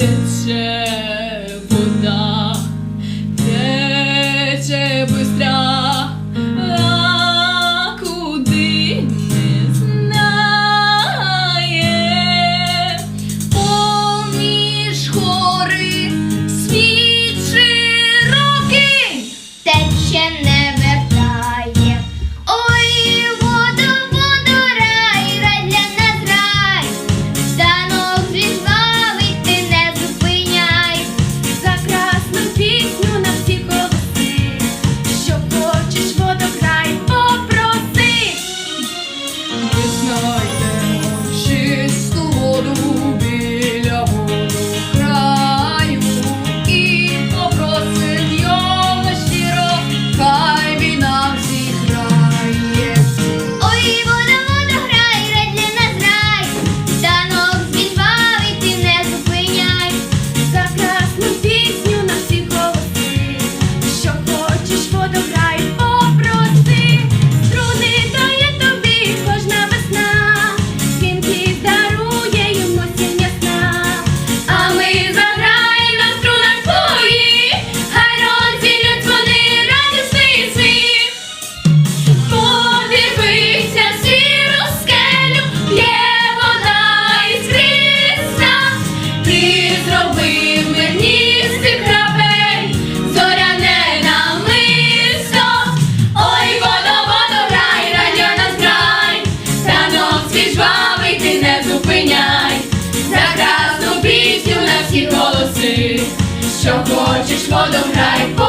It's Якщо хочеш воду грай,